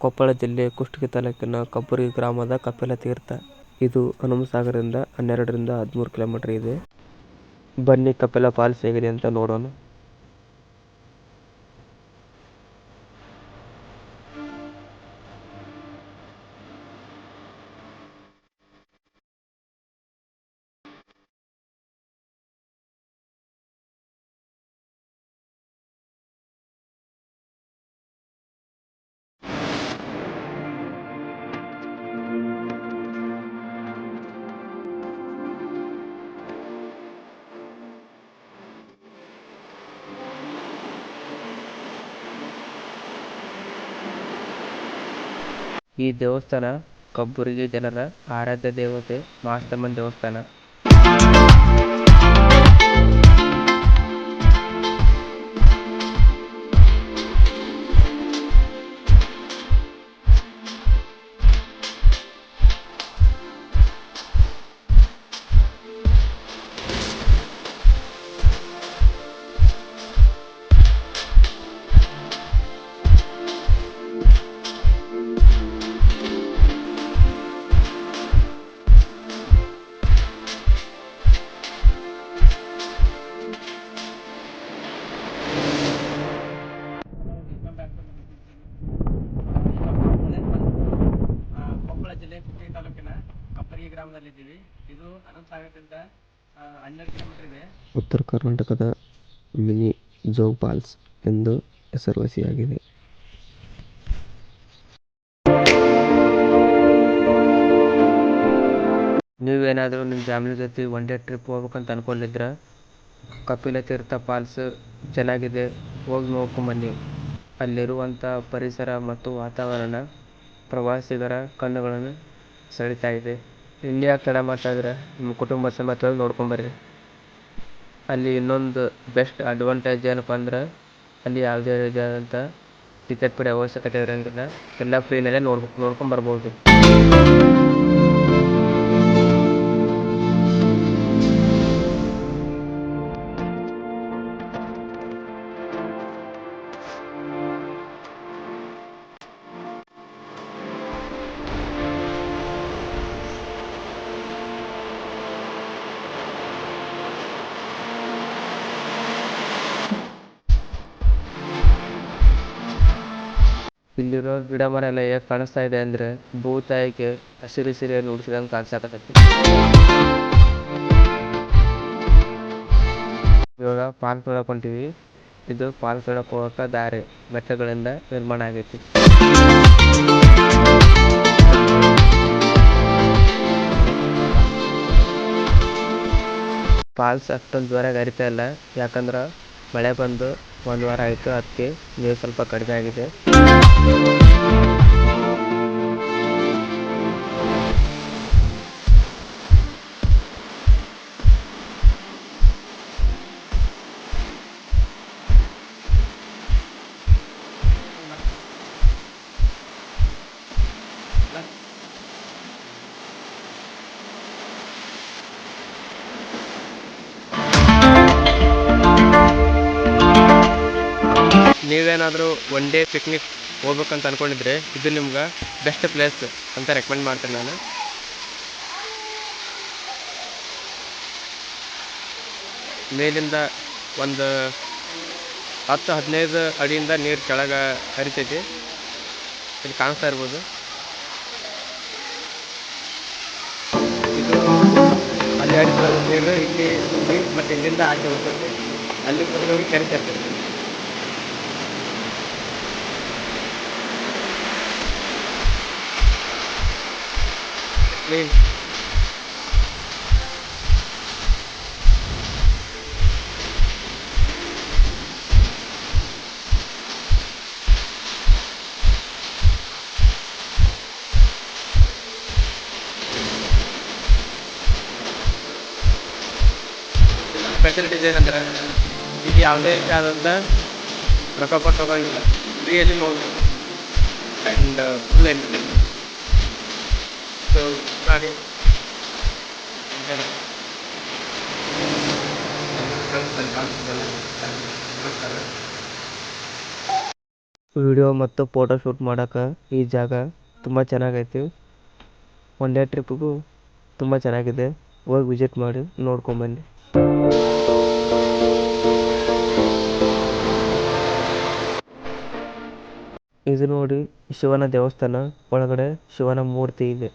ಕೊಪ್ಪಳ ಜಿಲ್ಲೆ ಕುಷ್ಟಗಿ ತಾಲೂಕಿನ ಕಬ್ಬುರ್ಗಿ ಗ್ರಾಮದ ಕಪಿಲತೀರ್ಥ. ಇದು ಹನುಮಸಾಗರದಿಂದ ಹನ್ನೆರಡರಿಂದ ಹದಿಮೂರು ಕಿಲೋಮೀಟರ್ ಇದೆ. ಬನ್ನಿ ಕಪಿಲ ಫಾಲ್ಸ್ ಹೇಗಿದೆ ಅಂತ ನೋಡೋಣ. ಈ ದೇವಸ್ಥಾನ ಕಬ್ಬುರ್ಗಿ ಜನರ ಆರಾಧ್ಯ ದೇವತೆ ಮಾಸ್ತಮ್ಮನ ದೇವಸ್ಥಾನ. ಉತ್ತರ ಕರ್ನಾಟಕದ ಮಿನಿ ಜೋಗ್ ಫಾಲ್ಸ್ ಎಂದು ಹೆಸರುವಾಸಿಯಾಗಿದೆ. ನೀವೇನಾದರೂ ನಿಮ್ಮ ಫ್ಯಾಮಿಲಿ ಜೊತೆ ಒನ್ ಡೇ ಟ್ರಿಪ್ ಹೋಗ್ಬೇಕಂತ ಅನ್ಕೊಂಡಿದ್ರ ಕಪಿಲತೀರ್ಥ ಫಾಲ್ಸ್ ಚೆನ್ನಾಗಿದೆ ಹೋಗಿ ನೋಡ್ಕೊಂಬನ್ನಿ. ಅಲ್ಲಿರುವಂಥ ಪರಿಸರ ಮತ್ತು ವಾತಾವರಣ ಪ್ರವಾಸಿಗರ ಕಣ್ಣುಗಳನ್ನು ಸೆಳೀತಾ ಇದೆ. ಇನ್ಯಾಕ್ ತಡ ಮಾಡ್ತಾ ಇದ್ದೀರಾ ನಿಮ್ಮ ಕುಟುಂಬ ಸಮೇತ ಹೋಗಿ ನೋಡ್ಕೊಂಬರ್ರಿ. ಅಲ್ಲಿ ಇನ್ನೊಂದು ಬೆಸ್ಟ್ ಅಡ್ವಾಂಟೇಜ್ ಏನಪ್ಪ ಅಂದ್ರೆ ಅಲ್ಲಿ ಯಾವುದೇ ರೀತಿಯಾದಂಥ ಟಿಕೆಟ್ ಪಡೆಯೋ ಅವಶ್ಯಕತೆ ಇರೋಂಗಿಲ್ಲ ಎಲ್ಲ ಫ್ರೀನಲ್ಲೇ ನೋಡ್ಕೊ ನೋಡ್ಕೊಂಬರ್ಬೋದು. ಇಲ್ಲಿರೋ ಗಿಡ ಮರ ಎಲ್ಲ ಹೇಗ್ ಕಾಣಿಸ್ತಾ ಇದೆ ಅಂದ್ರೆ ಭೂತಾಯಿಗೆ ಹಸಿರು ಸಿರಿಯನ್ನು ಉಡಿಸಿದಂಗೆ ಕಾಣ್ಸಕತ್ತೈತಿ. ಇವಾಗ ಪಾಲ್ ಒಳಗ್ ಇದು ಫಾಲ್ಸ್ ಒಳಗ್ ಹೋಗಾಕ ದಾರಿ ಬೆಟ್ಟಗಳಿಂದ ನಿರ್ಮಾಣ ಆಗೈತಿ. ಫಾಲ್ಸ್ ಅಷ್ಟೊಂದು ಜೋರಾಗಿ ಹರಿತಾ ಇಲ್ಲ ಯಾಕಂದ್ರ ಮಳೆ ಬಂದು ಒಂದು ವಾರ ಆಯ್ತು, ಅದಕ್ಕೆ ನೀರು ಸ್ವಲ್ಪ ಕಡಿಮೆ ಆಗಿದೆ. Música ನೀವೇನಾದ್ರೂ ಒನ್ ಡೇ ಪಿಕ್ನಿಕ್ ಹೋಗ್ಬೇಕಂತ ಅನ್ಕೊಂಡಿದ್ರೆ ಇದು ನಿಮ್ಗೆ ಬೆಸ್ಟ್ ಪ್ಲೇಸ್ ಅಂತ ರೆಕಮೆಂಡ್ ಮಾಡ್ತೀನಿ ನಾನು. ಮೇಲಿಂದ ಒಂದು ಹತ್ತು, ಹದಿನೈದು ಅಡಿಯಿಂದ ನೀರು ಕೆಳಗೆ ಹರಿತೈತಿ. ಇಲ್ಲಿ ಕಾಣಿಸ್ತಾ ಇರ್ಬೋದು. ಇದು ಅಲ್ಲಿ ಹರಿತಾ ನೀರು ಇಲ್ಲಿ ಮತ್ತೆ ಇಲ್ಲಿಂದ ಆಚೆ ಹೋಗ್ತೈತಿ. ಅಲ್ಲಿ ಹೋಗಿ ಕೆರೆ. ಕ್ಲೀನ್ ಫೆಸಿಲಿಟೀಸ್ ಏನಂದ್ರೆ ಇದು ಯಾವುದೇ ರೀತಿಯಾದಂಥ ರೊಕ್ಕ ಕೊಟ್ಟು ಹೋಗಂಗಿಲ್ಲ ಫ್ರೀಯಲ್ಲಿ ಫುಲ್ ಎಂಟರ್ಟೈನ್ಮೆಂಟ್ ಸೊ ಮಾಡಿ ವಿಡಿಯೋ ಮತ್ತು ಫೋಟೋ ಶೂಟ್ ಮಾಡೋಕೆ ಈ ಜಾಗ ತುಂಬ ಚೆನ್ನಾಗೈತಿ. ಒನ್ ಡೇ ಟ್ರಿಪ್ಗೂ ತುಂಬ ಚೆನ್ನಾಗಿದೆ. ಹೋಗಿ ವಿಸಿಟ್ ಮಾಡಿ ನೋಡ್ಕೊಂಬನ್ನಿ ಇದು ನೋಡಿ ಶಿವನ ದೇವಸ್ಥಾನ. ಒಳಗಡೆ ಶಿವನ ಮೂರ್ತಿ ಇದೆ.